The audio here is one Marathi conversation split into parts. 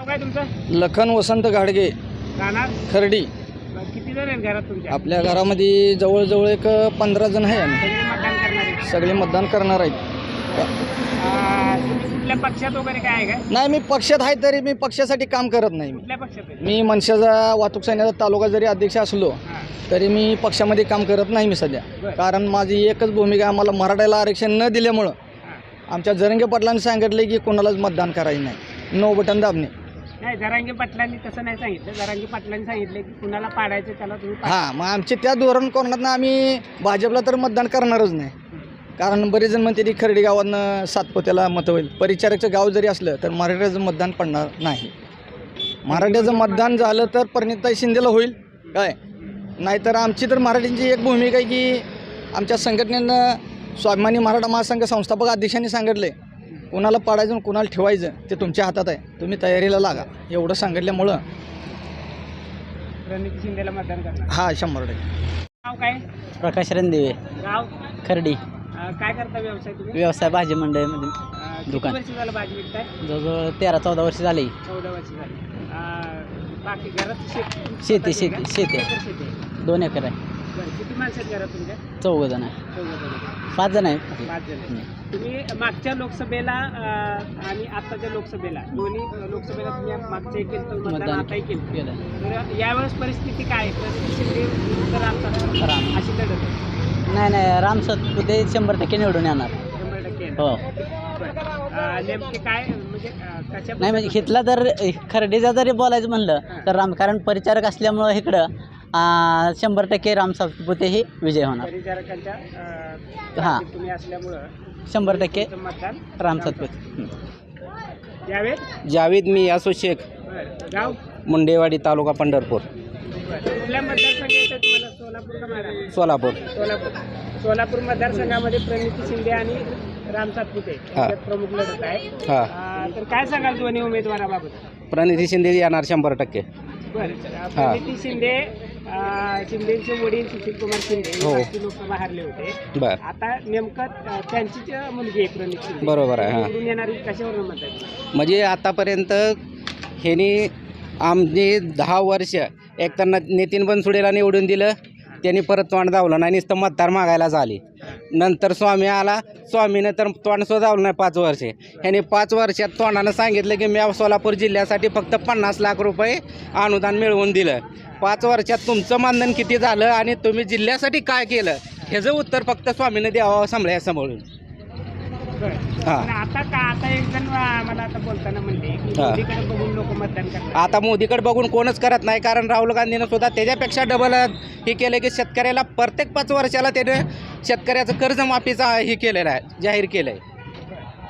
नाव काय तुमचं? लखन वसंत घाडगे. राहणार? खर्डी. किती जण आहेत घरात तुमच्या? आपल्या घरामध्ये जवळजवळ एक पंधरा जण आहे आम्ही. सगळे मतदान करणारे सगळे मतदान करणार आहेत. आ, तुम्ही कुठल्या पक्षात वगैरे काय आहे का? नाही मी पक्षात आहे तरी मी पक्षासाठी काम करत नाही. मी कुठल्या पक्षात आहे? मी मनशाचा वाहतूक सैन्याचा तालुका जरी अध्यक्ष असलो हां. तरी मी पक्षामध्ये काम करत नाही मी सध्या. बरं. कारण माझी एकच भूमिका आम्हाला मराठ्याला आरक्षण न दिल्यामुळं हां. आमच्या जरंगे पाटलांनी सांगितले की कोणालाच मतदान करायचं नाही. नो बटन दाबणे. नाही जरांगी पाटलांनी तसं नाही सांगितलं. जरांगी पाटलांनी सांगितलं की कुणाला पाडायचं त्याला तुम्ही पाडा. हां मग आमचे त्या धोरण कोणात आम्ही भाजपला तर मतदान करणारच नाही. कारण बरेच जण म्हणते की खर्डी गावातनं सातपोत्याला मतं होईल. परिचारकचं गाव जरी असलं तर मराठ्याचं मतदान पडणार नाही. मराठ्याचं मतदान झालं तर परिणिताई शिंदेला होईल. काय? नाहीतर आमची तर मराठींची एक भूमिका आहे की आमच्या संघटनेनं स्वाभिमानी मराठा महासंघ संस्थापक अध्यक्षांनी सांगितले कुणाला पाडायचं कुणाला ठेवायचं ते तुमच्या हातात आहे. तुम्ही तयारीला लागा. एवढं सांगितल्यामुळं रणनीती शिंदेला मतदान करणार. हा शंभर टक्के. नाव काय? प्रकाश रणदिवे. गाव? खर्डी. काय करता व्यवसाय तुम्ही? व्यवसाय भाजी मंडळीमध्ये किती दुकान. वर्ष झालं भाजी विकताय? जवळजवळ तेरा चौदा वर्ष झाली. चौदा वर्ष झाली. बाकी घरात शेती शेती, शेती? शेती, शेती. दोन एकर आहे. बरं, किती माणसं आहेत घरात तुमच्या? चौघ जण आहे चौघं जण आहेत. पाच जण आहे पाच जण आहेत. तुम्ही मागच्या लोकसभेला अं, आणि आताच्या लोकसभेला दोन्ही लोकसभेला तुम्ही मतदान मतदान आताही केलं. केलं तर यावेळेस परिस्थिती काय आहे? शिंदे विरुद्ध सातपुते राम. अशी लढत आहे. नाही नाही राम सतपुते शंभर टक्के निवडून येणार. शंभर टक्के आहे. हो. बरं. अं, नेमके काय म्हणजे अं, कशा नाही म्हणजे इथला जर खर्डीचा जरी बोलायचं म्हणलं तर राम कारण परिचारक असल्यामुळं इकडं शंभर टक्के राम सतपुते ही विजय होणार. हां. जातीत तुम्ही असल्यामुळं शंभर टक्के राम सतपुते. जावेद मी असो शेख. मुंडेवाडी तालुका पंढरपूर. सोलापूर सोलापूर. सोलापूर. सोलापूर मतदारसंघामध्ये प्रणिती शिंदे आणि राम सातपुते प्रमुख लढत आहे हा. आ, तर काय सांगाल दोन्ही उमेदवाराबाबत? प्रणिती शिंदे येणार शंभर टक्के. प्रणिती शिंदे शिंदेचे वडील सुशील कुमार शिंदे हे हो. मागची लोकसभा हारले होते बर आता नेमकं अ, त्यांचीच मुलगी आहे प्रणिती शिंदे बरोबर आहे, हां. निवडून येणारी कशावर म्हणतात म्हणजे आतापर्यंत ह्यांनी आमचे दहा वर्ष एक तर न- नितीन बनसुडेला निवडून दिलं त्यांनी परत तोंड धावलं नाही नुसतं मतदार मागायला झाली. नंतर स्वामी आला स्वामीनं तर तोंड सुद्धा धावलं नाही पाच वर्षे. ह्यांनी पाच वर्षात तोंडानं सांगितलं की मी सोलापूर जिल्ह्यासाठी फक्त पन्नास लाख रुपये अनुदान मिळवून दिलं. पाच वर्षात तुमचं मानधन किती झालं आणि तुम्ही जिल्ह्यासाठी काय केलं? ह्याचं उत्तर फक्त स्वामीनं द्यावं सांभाळ्या सांभाळून हां. पण आता का आता एक जण आ, मला आता बोलताना म्हणले की हां. मोदीकडे बघून लोक मतदान करतात. आता मोदीकडे बघून कोणच करत नाही कारण राहुल गांधीनं सुद्धा त्याच्यापेक्षा डबल हे केलं की शेतकऱ्याला प्रत्येक पाच वर्षाला त्याने शेतकऱ्याचं कर्जमाफीचा हे केलेलं आहे जाहीर केलं आहे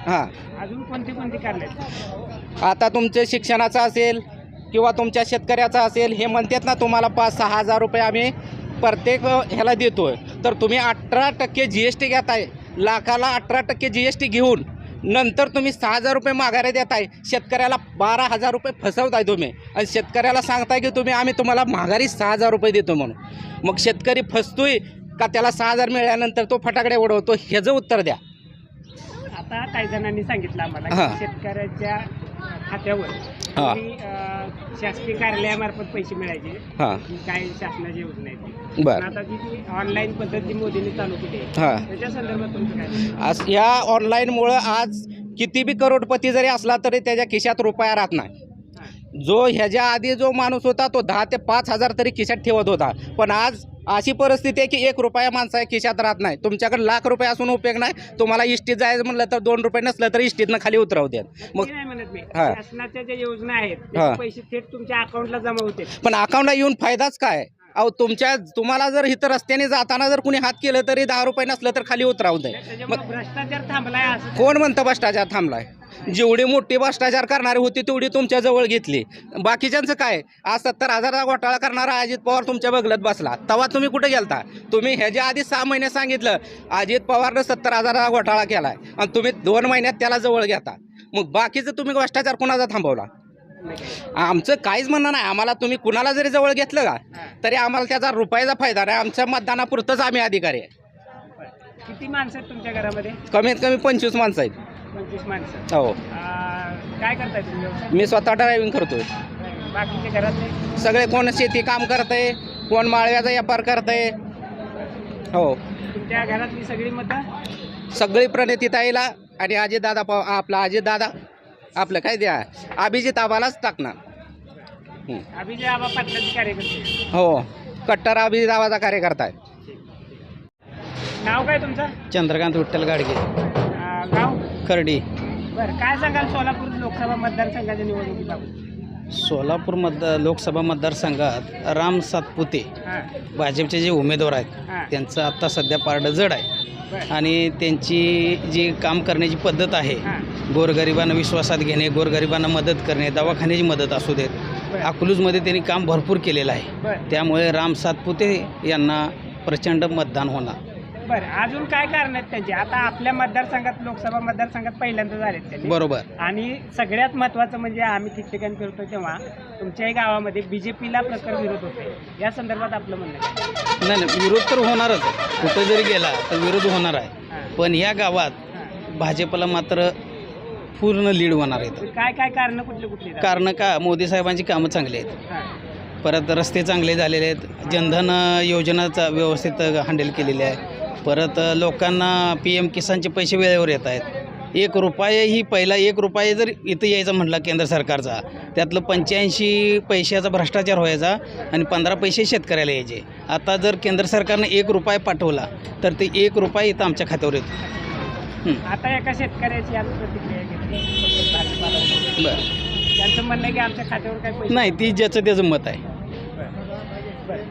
हां. अजून कोणती कोणती काढलेत? आता तुमचे शिक्षणाचं असेल किंवा तुमच्या शेतकऱ्याचं असेल हे म्हणतात ना तुम्हाला पाच सहा हजार रुपये आम्ही प्रत्येक ह्याला देतोय. तर तुम्ही अठरा टक्के जी एस टी घेताय. लाखाला अठरा टक्के जी एस टी घेऊन नंतर तुम्ही सहा हजार रुपये माघारी देताय शेतकऱ्याला बारा हजार रुपये फसवताय तुम्ही. आणि शेतकऱ्याला सांगताय की तुम्ही आम्ही तुम्हाला माघारी सहा हजार रुपये देतो म्हणून. मग शेतकरी फसतोय का त्याला सहा हजार मिळाल्यानंतर तो फटाकडे उडवतो? ह्याचं उत्तर द्या. आता काही जणांनी सांगितलं आम्हाला शेतकऱ्याच्या खात्यावर हां. अं, शासकीय कार्यालयामार्फत पैसे मिळायचे हां ही काय शासनाची योजना आहे ती. बरं. पण आता जी ऑनलाईन पद्धत जी मोदींनी चालू केली आहे हां त्याच्या संदर्भात तुमचं काय म्हणणं? आज ह्या ऑनलाईनमुळं आज किती बी करोडपती जरी असला तरी त्याच्या खिशात रुपया राहत नाही जो ह्याच्या आधी जो माणूस होता तो दहा ते पाच हजार तरी खिशात ठेवत होता पण आज अशी परिस्थिती आहे की एक रुपया माणसा खिशात राहत नाही. तुमच्याकडे लाख रुपये असून उपयोग नाही. तुम्हाला इष्टीत जायचं म्हणलं तर दोन रुपये नसलं तर इष्टीतनं खाली उतरवू मग हां. शासनाच्या ज्या योजना आहेत हां. त्याचे पैसे थेट तुमच्या अकाउंटला जमा होते पण अकाउंटला येऊन फायदाच काय? अहो तुमच्या तुम्हाला जर इथं रस्त्याने जाताना जर कुणी हात केलं तरी दहा रुपये नसलं तर खाली उतरावू दे. त्याच्यामुळे भ्रष्टाचार थांबलाय असं. कोण म्हणतं भ्रष्टाचार थांबलाय? जेवढी मोठी भ्रष्टाचार करणारी होती तेवढी तुमच्या जवळ घेतली. बाकीच्यांचं काय? आज सत्तर हजाराचा घोटाळा करणारा अजित पवार तुमच्या बगलत बसला. तेव्हा तुम्ही कुठे गेलता? तुम्ही ह्याच्या आधी सहा महिने सांगितलं अजित पवारनं सत्तर हजाराचा घोटाळा केलाय. आणि तुम्ही दोन महिन्यात त्याला जवळ घेता. मग बाकीचं तुम्ही भ्रष्टाचार कुणाचा थांबवला? आमचं काहीच म्हणणं नाही. आम्हाला तुम्ही कुणाला जरी जवळ घेतलं का तरी आम्हाला त्याचा रुपयाचा फायदा नाही. आमच्या मतदानापुरतंच आम्ही अधिकारी आहे. किती माणसं आहेत तुमच्या घरामध्ये? कमीत कमी पंचवीस माणसं आहेत. पंचवीस माणसं. हो. काय करताय तुम्ही व्यवसाय? मी स्वतः ड्रायव्हिंग करतोय. बाकीचे घरातले? सगळे कोण शेती काम करतंय कोण माळव्याचा व्यापार करतंय. हो. तुमच्या घरातली सगळी मतं? सगळी प्रणितीताईला आणि अजित दादा आपला अजित दादा आपलं काय द्या? अभिजित आबालाच टाकणार. हं. अभिजय आबा पाटलाचे कार्यकर्ते. हो. कट्टर अभिजित आबाचा कार्यकर्ता आहे. नाव काय तुमचं? चंद्रकांत विठ्ठल गाडगे. खर्डी बरं काय सांगाल सोलापूर लोकसभा मतदारसंघाच्या निवडणुकीबाबत? सोलापूर मतदार लोकसभा मतदारसंघात राम सातपुते हां. भाजपचे जे उमेदवार आहेत त्यांचं आत्ता सध्या पारडं जड आहे. बरं. आणि त्यांची जी काम करण्याची पद्धत आहे हां. गोरगरिबांना विश्वासात घेणे गोरगरिबांना मदत करणे दवाखान्याची मदत असू देत बरं. अकलूजमध्ये त्यांनी काम भरपूर केलेलं आहे. बरं. त्यामुळे राम सातपुते यांना प्रचंड मतदान होणार. बरं अजून काय कारण आहेत त्यांचे? आता आपल्या मतदारसंघात लोकसभा मतदारसंघात पहिल्यांदा झालेत त्यांनी बरोबर. आणि सगळ्यात महत्त्वाचं म्हणजे आम्ही ठिकठिकाणी फिरतो तेव्हा तुमच्याही गावामध्ये बी जे पीला प्रखर विरोध होते या संदर्भात आपलं म्हणणं काय? नाही नाही विरोध तर होणारच आहे. कुठं जरी गेला तर विरोध होणार आहे. हां, पण ह्या गावात हां. भाजपला मात्र पूर्ण लीड होणार आहेत तर काय काय कारण कुठले कुठले? आहेत? कारण का? मोदी साहेबांची कामं चांगली आहेत. हां, परत रस्ते चांगले झालेले आहेत. जनधन योजनाचा व्यवस्थित हँडल केलेली आहे. परत लोकांना पी एम किसानचे पैसे वेळेवर येत आहेत. एक रुपयाही पहिला एक रुपये जर इथं यायचा म्हटला केंद्र सरकारचा त्यातलं पंच्याऐंशी पैशाचा भ्रष्टाचार व्हायचा आणि पंधरा पैसे शेतकऱ्याला यायचे. आता जर केंद्र सरकारनं एक रुपये पाठवला तर ते एक रुपये इथं आमच्या खात्यावर येतो. आता एका शेतकऱ्याची आम्ही प्रतिक्रिया बरं. त्यांचं म्हणणं की आमच्या खात्यावर काय नाही ती ज्याचं त्याचं मत आहे.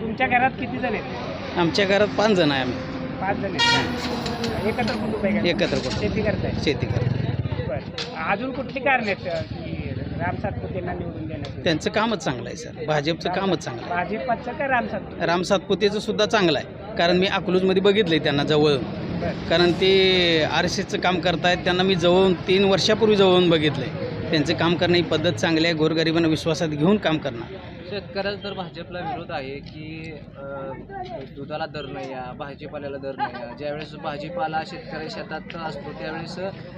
तुमच्या घरात किती जण आहेत? आमच्या घरात पाच जण आहे आम्ही. पाच जण आहेत. एकत्र कुटुंब आहे का? एकत्र कुटुंब. शेती करताय? शेती करतो बरं. अजून कुठली कारण आहेत अं, की राम सातपुतेंना निवडून देण्याची? त्यांचं कामच चांगलं आहे सर. भाजपचं कामच चांगलं भाजपाचं का राम सातपुते? आहे राम सातपुतेचं सुद्धा चांगलं आहे. कारण मी अकलूजमध्ये बघितलं आहे त्यांना जवळून. बरं. कारण ते आर एस एसचं काम करतायत त्यांना मी जवळून तीन वर्षापूर्वी जवळून बघितलं आहे त्यांचं काम करण्याची पद्धत चांगली आहे. गोरगरिबांना विश्वासात घेऊन काम करणार. शेतकऱ्याचा तर भाजपला विरोध आहे की अ, दुधाला दर नाही आहे भाजीपाल्याला दर नाही आहे. ज्यावेळेस भाजीपाला शेतकरी शेतात असतो त्यावेळेस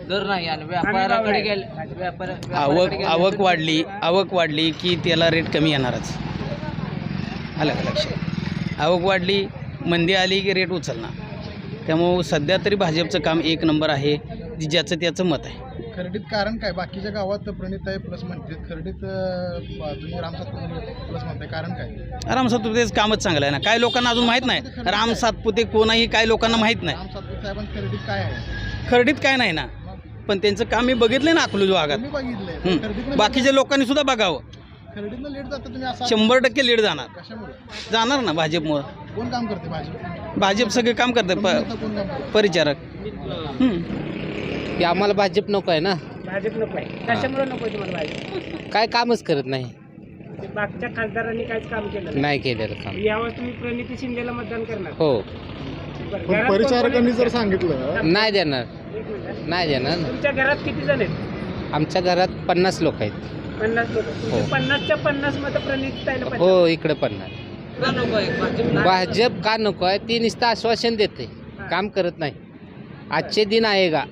दर नाही आणि व्यापाराकडे गेले व्यापार व्यापाऱ्याकडे आवक गेले आवक तर- वाढली आवक वाढली की त्याला रेट कमी येणारच. आलं का लक्षात आवक वाढली मंदी आली की रेट उचलणार. त्यामुळं सध्या तरी भाजपचं काम एक नंबर आहे ज्याचं त्याचं मत आहे. खर्डीत कारण काय? बाकीच्या गावात प्रणित आहे प्लस म्हणते. खर्डीत तुम्ही रामसात प्लस म्हणताय कारण काय? राम सातपुतेचं कामच चांगलं आहे ना. काय लोकांना अजून माहीत नाही. राम सातपुते कोण आहे काय लोकांना माहीत नाही. राम सातपुते खर्डीत काय आहे? खरडीत काय नाही ना. पण त्यांचं काम मी बघितलं ना अकलूज भागात बाकीच्या लोकांनी सुद्धा बघावं. शंभर टक्के लीड जाणार. जाणार ना भाजपमुळं. कोण काम करते भाजप? भाजप सगळे काम करतं? परिचारक. की आम्हाला भाजप नको आहे ना? भाजप नको आहे. कशामुळे नको तुम्हाला भाजप? काय कामच करत नाही. ते मागच्या खासदारांनी काहीच काम केलं नाही. नाही केलेलं काम. यावर तुम्ही प्रणिती शिंदेला मतदान करणार. हो. बरं, पण घरात कोण- परिचारकांनी जर? सांगितलं नाही देणार. एक मिनिट. नाही देणार. तुमच्या घरात किती जण आहेत? आमच्या घरात पन्नास लोक आहेत. पन्नास लोक. हो. पन्नासच्या पन्नास मत प्रणित ताईला पाहिजे हो इकडे पन्नास का नको आहे? भाजप भाजप का नको आहे? ती नुसतं आश्वासन देते. काम करत नाही. आजचे दिन आहे का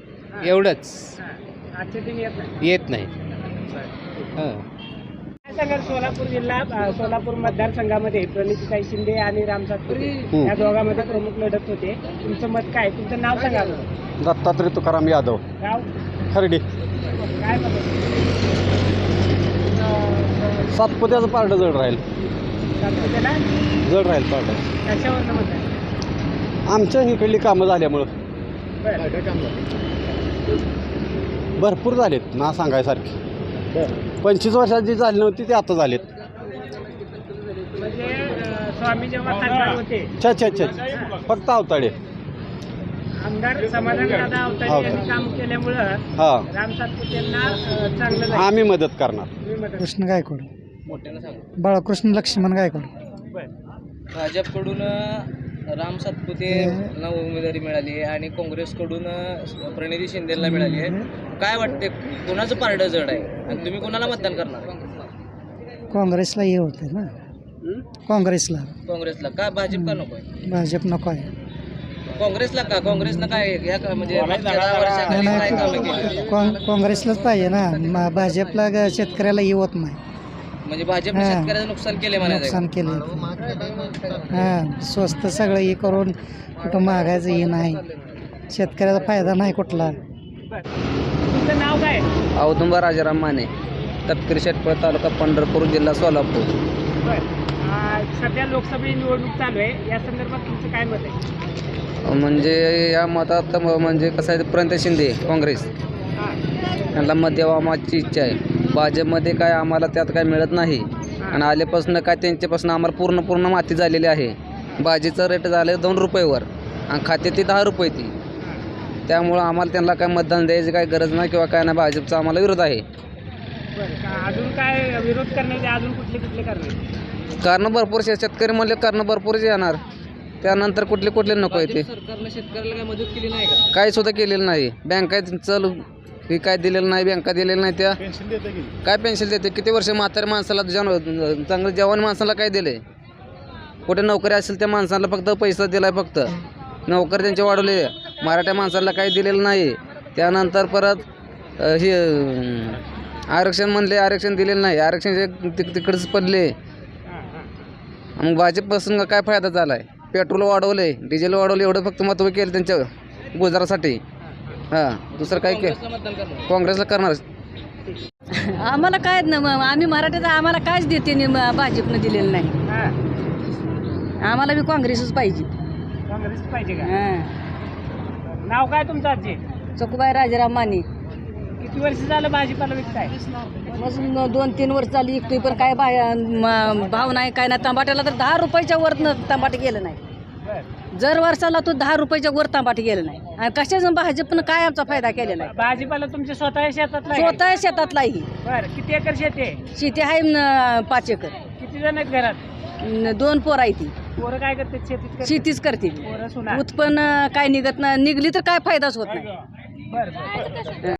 एवढंच. हां. आजचे दिन येत नाही. येत नाही. हं. काय सांगाल सोलापूर जिल्हा अ, सोलापूर मतदारसंघामध्ये प्रणितीताई शिंदे आणि राम सातपुते हम्म. या दोघांमध्ये प्रमुख लढत होते. तुमचं मत काय? तुमचं नाव सांगा. दत्तात्रय तुकाराम यादव. गाव खर्डी. काय मत सातपुत्याचं पारडं जड राहील. सातपुतेला जड राहील पारडं. मत आहे? आमच्या इकडली कामं झाल्यामुळं. काय काय काम झालं भरपूर झालेत ना सांगायसारखे. पंचवीस वर्षात जी झाली नव्हती ती आता झालेत. म्हणजे अ, स्वामी जेव्हा खासदार होते छा छा छा. फक्त अवताडे. आमदार समाधान दादा अवतारे यांनी काम केल्यामुळं हां. राम चांगलं. आम्ही मदत करणार. कृष्ण गायकवाड. बाळकृष्ण लक्ष्मण गायकवाड. भाजपकडून राम सातपुतेला उमेदवारी मिळाली आहे आणि काँग्रेसकडून प्रणिती शिंदेला मिळाली आहे. काय वाटते कोणाचं पारडं जड आहे? आणि तुम्ही कोणाला मतदान करणार? काँग्रेसला हे होते ना. काँग्रेसला. काँग्रेसला. का भाजप का नको आहे? भाजप नको आहे. काँग्रेसला का? काँग्रेसनं काय या का- म्हणजे काँग्रेसलाच पाहिजे ना. भाजपला ग- शेतकऱ्याला हे होत नाही. म्हणजे भाजपने हा. शेतकऱ्याचं नुकसान केले म्हणायचं नुकसान केले हां स्वस्त सगळं हे करून कुठं मागायचं हे नाही. शेतकऱ्याचा फायदा नाही कुठला. तुमचं नाव काय? औदुंबा राजाराम माने तपकिरी शेटपळ तालुका पंढरपूर जिल्हा सोलापूर. बरं. आ, सध्या लोकसभा निवडणूक चालू आहे. या संदर्भात तुमचं काय मत आहे? म्हणजे या मतात म्हणजे कसं आहे प्रणिता शिंदे काँग्रेस. हां. यांना मत द्यावा आमची इच्छा आहे. भाजपमध्ये काय आम्हाला त्यात काय मिळत नाही. आणि आल्यापासून काय त्यांच्यापासून आम्हाला पूर्ण पूर्ण माती झालेली आहे. भाजीचं रेट झालं दोन रुपयेवर. आणि खाते ती दहा रुपये ती. त्यामुळं आम्हाला त्यांना काय मतदान द्यायची काय गरज नाही किंवा काय नाही भाजपचा आम्हाला विरोध आहे. अजून काय विरोध करण्याचे अजून कुठले कुठले करणे कारण भरपूर शेतकरी म्हणले कारण भरपूरच येणार. त्यानंतर कुठले कुठले नको आहे ते. भाजप सरकारनं शेतकऱ्याला काय मदत केली नाही का? काय सुद्धा केलेलं नाही. बँका चल ही काय दिलेलं नाही बँका दिलेलं नाही त्या? काय पेन्शन देते? किती वर्ष म्हाताऱ्या माणसाला जन चांगलं जवान माणसाला काय दिले कुठे नोकरी असेल त्या माणसाला फक्त पैसा दिलाय फक्त. नोकरी त्यांचे वाढवले. मराठ्या माणसाला काही दिलेलं नाही. त्यानंतर परत अ, हे आरक्षण म्हणले आरक्षण दिलेलं नाही. आरक्षण तिक तिकडच पडले. मग भाजपपासून काय फायदा झाला आहे पेट्रोल वाढवले डिझेल वाढवले एवढं फक्त महत्त्व केलं त्यांच्या गुजरासाठी. हां दुसरं काय के काँग्रेसला मतदान करणार काँग्रेसला करणार. आम्हाला काय न मग आम्ही मराठीचं आम्हाला कायच देते नि- म- भाजपनं दिलेलं नाही. हां. आम्हाला बी काँग्रेसच पाहिजे. काँग्रेस पाहिजे का? हां. नाव काय तुमचं आजी? चकुबाई राजाराम माने. किती वर्ष झालं भाजीपाला विकताय? मग दोन तीन वर्ष झाली इकतोय पण काय म- भाव नाही काय नाही. टमाट्याला तर दहा रुपयाच्या वर टमाटे गेलं नाही. जर वर्षाला तो दहा रुपयाच्या वर टमाटे गेलं नाही. आणि कशाचं भाजपनं काय आमचा फायदा केलेला आहे? भाजीपाला तुमच्या स्वतः शेतातला आहे? स्वतः शेतातलाही. बरं किती एकर शेती आहे? शेती आहे न पाच एकर. किती जण आहेत घरात? न दोन पोर आहे ती. पोरं काय करतात? शेतीत करतात? शेतीच करते ती. पोरं सुना. उत्पन्न काय निघत नाही. निघली तर काय फायदाच होत नाही. बरं बरं